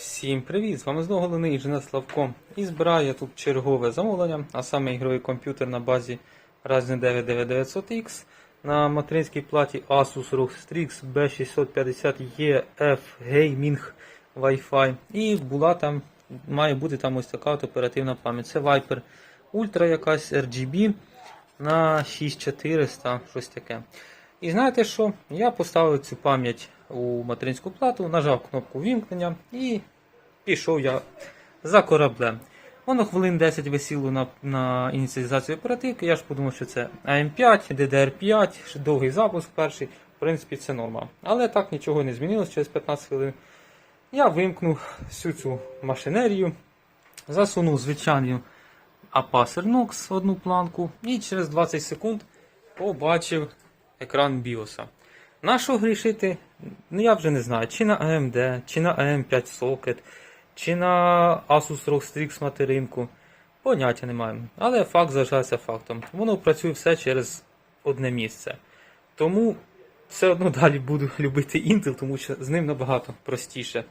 Всім привіт! З вами знову головний інженер Славко. І збираю я тут чергове замовлення, а саме ігровий комп'ютер на базі Ryzen 9 9900X на материнській платі Asus ROG Strix B650EF Gaming Wi-Fi. І була там, має бути там ось така от оперативна пам'ять. Це Viper Ultra якась RGB на 6400, щось таке. І знаєте що? Я поставив цю пам'ять у материнську плату, нажав кнопку вімкнення і пішов я за кораблем. Воно хвилин 10 висіло на, на ініціалізацію оперативки. Я ж подумав, що це AM5, DDR5, довгий запуск перший. В принципі, це норма. Але так нічого не змінилось через 15 хвилин. Я вимкнув всю цю машинерію, засунув звичайний Apacer Nox одну планку і через 20 секунд побачив екран BIOS. На що грішити? Ну я вже не знаю, чи на AMD, чи на AM5 Socket, чи на Asus ROG Strix материнку. Поняття не маю. Але факт залишається фактом. Воно працює все через одне місце. Тому все одно далі буду любити Intel, тому що з ним набагато простіше.